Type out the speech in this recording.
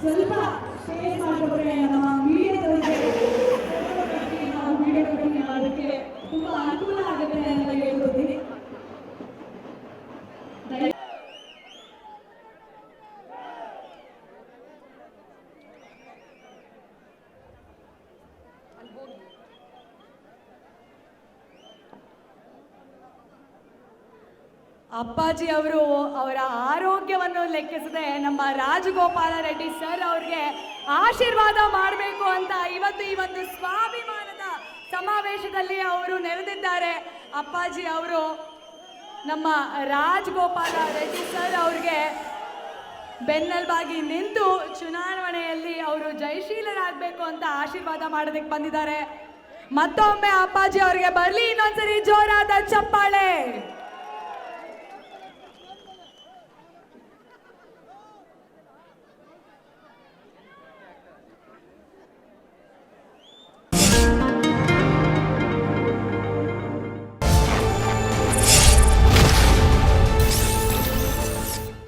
ಸ್ವಲ್ಪ ಸ್ಪೇಸ್ ಮಾಡಿಕೊಟ್ರೆ ನಮ್ಮ ಅಪ್ಪಾಜಿ ಅವರು ಅವರ ಆರೋಗ್ಯವನ್ನು ಲೆಕ್ಕಿಸದೆ ನಮ್ಮ ರಾಜಗೋಪಾಲ ರೆಡ್ಡಿ ಸರ್ ಅವ್ರಿಗೆ ಆಶೀರ್ವಾದ ಮಾಡಬೇಕು ಅಂತ ಇವತ್ತು ಈ ಒಂದು ಸ್ವಾಭಿಮಾನದ ಸಮಾವೇಶದಲ್ಲಿ ಅವರು ನೆರೆದಿದ್ದಾರೆ. ಅಪ್ಪಾಜಿ ಅವರು ನಮ್ಮ ರಾಜಗೋಪಾಲ ರೆಡ್ಡಿ ಸರ್ ಅವ್ರಿಗೆ ಬೆನ್ನೆಲ್ಬಾಗಿ ನಿಂತು ಚುನಾವಣೆಯಲ್ಲಿ ಜಯಶೀಲರಾಗಬೇಕು ಅಂತ ಆಶೀರ್ವಾದ ಮಾಡೋದಕ್ಕೆ ಬಂದಿದ್ದಾರೆ. ಮತ್ತೊಮ್ಮೆ ಅಪ್ಪಾಜಿ ಅವರಿಗೆ ಬರಲಿ ಇನ್ನೊಂದ್ಸರಿ ಜೋರಾದ ಚಪ್ಪಾಳೆ.